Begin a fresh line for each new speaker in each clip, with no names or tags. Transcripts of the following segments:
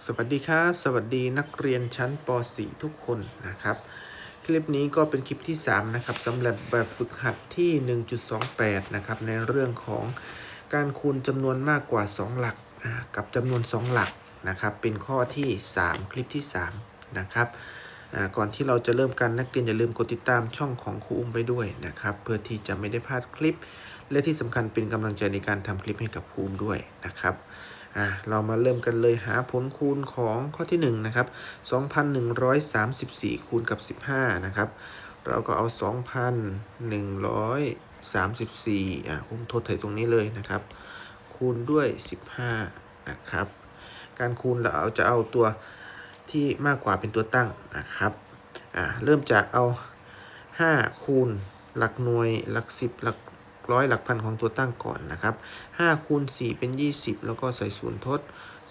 สวัสดีครับ สวัสดีนักเรียนชั้นป .4 ทุกคนนะครับ คลิปนี้ก็เป็นคลิปที่ 3 นะครับสำหรับแบบฝึกหัดที่ 1.28 นะครับ ในเรื่องของการคูณจำนวนมากกว่า 2 หลักกับจำนวน 2 หลักนะครับ เป็นข้อที่ 3 คลิปที่ 3 นะครับก่อนที่เราจะเริ่มกันนักเรียนอย่าลืมกดติดตามช่องของครูอุ้มไปด้วยนะครับ เพื่อที่จะไม่ได้พลาดคลิป และที่สำคัญเป็นกำลังใจในการทำคลิปให้กับครูอุ้มด้วยนะครับ อะเรามาเริ่มกันเลยหาผลคูณของข้อที่1นะครับ2,134 คูณกับ 15 นะครับ เราก็เอา 2,134 อะคุ้มทดไถตรงนี้เลยนะครับ คูณด้วย 15 นะครับ การคูณเราเอาจะเอาตัวที่มากกว่าเป็นตัวตั้งนะครับอะเริ่มจากเอา 5 คูณหลักหน่วยหลัก 10 หลัก ร้อยหลักพันของตัวตั้งก่อนนะครับ5คูณ4เป็น 20 แล้วก็ใส่ศูนย์ทด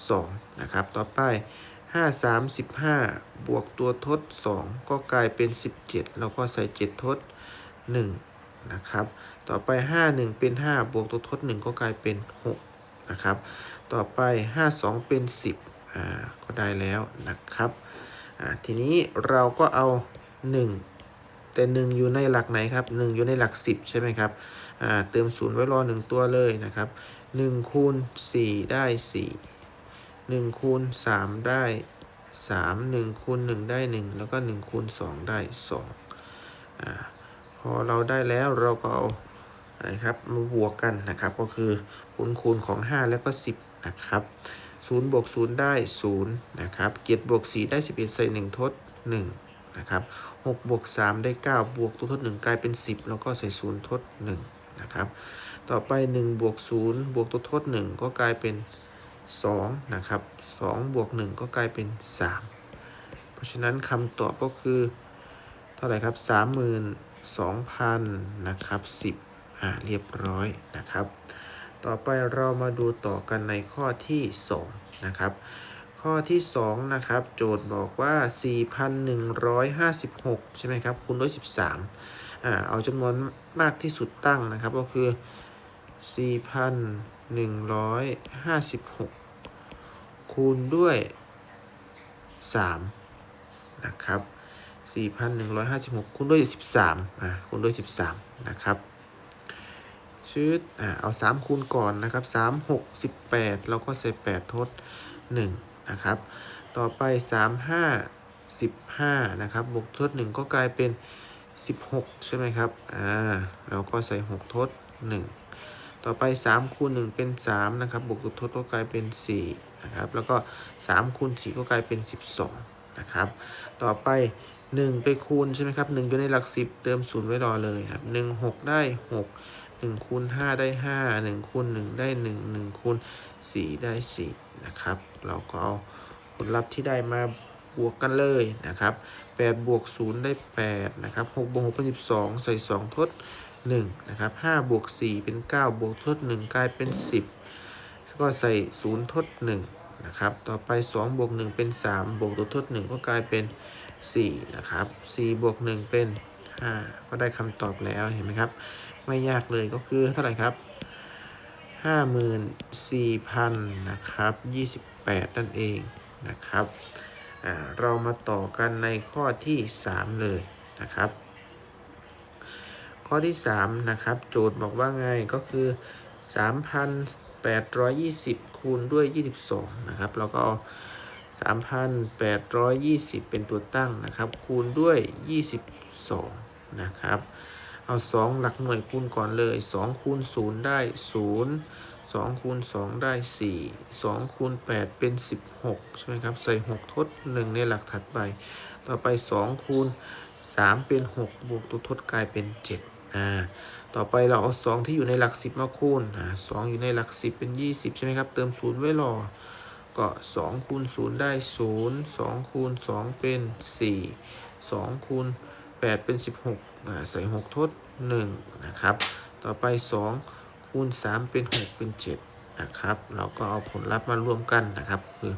2นะครับ ต่อไป 5 3 15 บวกตัวทด 2 ก็กลายเป็น 17 แล้วก็ใส่ 7 ทด 1 นะครับ ต่อไป 5 1 เป็น 5 บวกตัวทด 1 ก็กลายเป็น 6 นะครับ ต่อไป 5 2 เป็น 10 อ่า ก็ได้แล้วนะครับ อ่า ทีนี้เราก็เอา 1 แต่ 1 อยู่ในหลักไหนครับ 1 อยู่ในหลัก 10 ใช่ไหมครับ เติมศูนย์ไว้รอ1ตัวเลยนะครับ1คูณ4ได้4 1คูณ3ได้3 1คูณ1ได้1แล้วก็1คูณ2ได้2อ่าพอเราได้แล้วเราก็เอาอะครับมาบวกกันนะครับก็คือผลคูณของ 5 แล้วก็ 10 นะครับ0บวก0ได้0นะครับ7บวก4ได้ 11 ใส่ 1 ทด 1 นะครับ6บวก3ได้ 9 บวกตัวทด 1 กลายเป็น 10 แล้วก็ใส่ 0 ทด 1 นะครับ ต่อไป1บวก0บวกตัวทด 1 ก็กลายเป็น2นะครับ2บวก1ก็กลายเป็น 3 เพราะฉะนั้นคำตอบก็คือ เท่าไหร่ครับ32,000นะครับ10อ่าเรียบร้อยนะครับ ต่อไปเรามาดูต่อกันในข้อที่2นะครับข้อที่2นะครับโจทย์บอกว่า 4,156 ใช่ไหมครับคูณด้วย 13 อ่าเอาจำนวนมากที่สุดตั้งนะครับ ก็คือ 4,156 คูณด้วย 3 นะครับ 4,156 คูณด้วย 13 อ่าคูณด้วย 13 นะครับชืดอ่าเอา 3 คูณก่อนนะครับ 3 6 18 แล้วก็ใส่ 8 ทด 1 นะครับ ต่อไป 3 5 15 นะครับ บวกทด 1 ก็กลายเป็น 16 ใช่ไหมครับ อ่า เราก็ใส่ 6 ทด 1 ต่อไป 3 คูณ 1 เป็น 3 นะครับ บวกตัวทดก็กลายเป็น 4 นะครับ แล้วก็ 3 คูณ 4 ก็กลายเป็น 12 นะครับ ต่อไป 1 ไปคูณ ใช่ไหมครับ 1 อยู่ในหลัก 10 เติม 0 ไว้รอเลยครับ 1 6 ได้ 6 1คูณ5ได้ 5 1คูณ1ได้ 1 1คูณ4ได้ 4 นะครับ เราก็เอาผลลัพธ์ที่ได้มา บวกกันเลยนะครับ8บวก0ได้8นะครับ6บวก6เป็น12 ใส่ 2 ทด1นะครับ5บวก4เป็น 9 บวกทด 1 กลายเป็น 10 ก็ใส่ 0 ทด1นะครับต่อไป 2 บวก 1 เป็น 3 บวกตัวทด 1 ก็กลายเป็น4นะครับ4บวก 1 เป็น 5 ก็ได้คำตอบแล้วเห็นไหมครับ ไม่ยากเลยก็คือเท่าไหร่ครับ54,000นะครับ28 นั่นเองนะครับ เรามาต่อกันในข้อที่ 3 เลยนะครับ ข้อที่ 3 นะครับ โจทย์บอกว่าไงก็คือ 3,820 คูณด้วย 22 นะครับแล้วก็เอา 3,820 เป็นตัวตั้งนะครับ คูณด้วย 22 นะครับ เอา 2 หลักหน่วยคูณก่อนเลย 2 คูณ 0 ได้ 0 2คูณ2 ได้ 4 2คูณ8 เป็น 16 ใช่ไหมครับ ใส่ 6 ทด 1 ในหลักถัดไป ต่อไป 2 คูณ 3 เป็น 6 บวกตัวทดกลายเป็น 7 อ่า ต่อไปเราเอา 2 ที่อยู่ในหลัก 10 มาคูณ อ่า2อยู่ในหลัก 10 เป็น 20 ใช่ไหมครับ เติม 0 ไว้รอ ก็ 2 คูณ 0 ได้ 0 2 คูณ 2 เป็น 4 2 คูณ 8 เป็น 16อ่าใส่ 6 ทด 1 นะครับ ต่อไป 2 คูณ 3 เป็น 6 เป็น 7 นะครับ เราก็เอาผลลัพธ์มารวมกันนะครับ คือ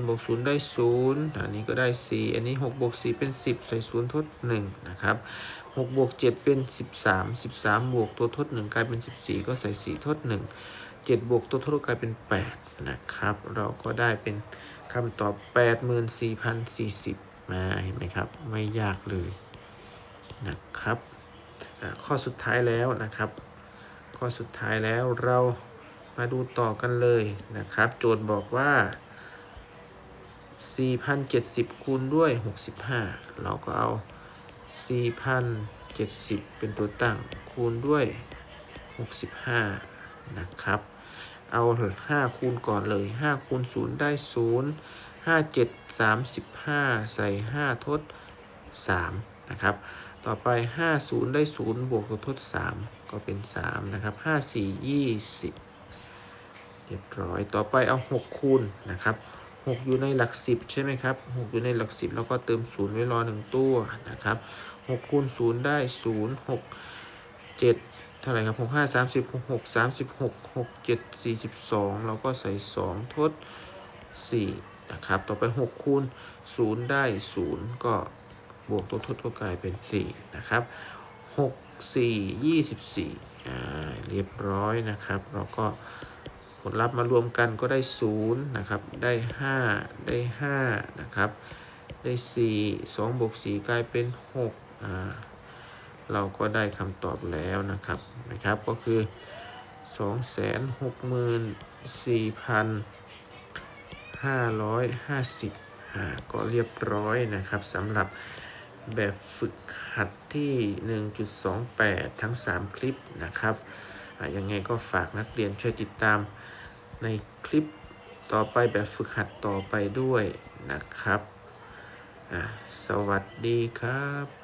0บวก0ได้ 0 อันนี้ก็ได้ 4 อันนี้6บวก4เป็น 10 ใส่ 0 ทด 1 นะครับ6บวก7เป็น 13 13 บวกตัวทด 1 กลายเป็น 14 ก็ใส่ 4 ทด 1 7 บวกตัวทดกลายเป็น 8 นะครับ เราก็ได้เป็นคำตอบ 84,040 มาเห็นไหมครับ ไม่ยากเลยนะครับข้อสุดท้ายแล้วนะครับ ข้อสุดท้ายแล้วเรามาดูต่อกันเลยนะครับ โจทย์บอกว่า 4,070 คูณด้วย 65 เราก็เอา 4,070 เป็นตัวตั้งคูณด้วย 65 นะครับ เอา 5 คูณก่อนเลย 5 คูณ 0 ได้ 0 5 7 35 ใส่ 5 ทด 3 นะครับ ต่อไป 5 0 ได้ 0 บวกกับทด 3 ก็เป็น 3 นะครับ 5 4 20 เรียบร้อยต่อไปเอา 6 คูณนะครับ 6 อยู่ในหลัก 10 ใช่ไหมครับ 6 อยู่ในหลัก 10 แล้วก็เติม 0 ไว้รอ 1 ตัวนะครับ 6 คูณ 0 ได้ 0 6 7 เท่าไหร่ครับ 6 5 30 6 6 36 6 7 42 เราก็ใส่ 2 ทด 4 นะครับ ต่อไป 6 คูณ 0 ได้ 0 ก็บวกตัวทดก็กลายเป็น 4 นะครับ 6 4 24อ่าเรียบร้อยนะครับ เราก็ผลลัพธ์มารวมกันก็ได้0นะครับ ได้ 5 ได้5นะครับ ได้ 4 2บวก4กลายเป็น6อ่าเราก็ได้คำตอบแล้วนะครับนะครับ ก็คือ 264,550อ่าก็เรียบร้อยนะครับสำหรับ แบบฝึกหัดที่ 1.28 ทั้ง 3 คลิปนะครับยังไงก็ฝากนักเรียนช่วยติดตามในคลิปต่อไปแบบฝึกหัดต่อไปด้วยนะครับ สวัสดีครับ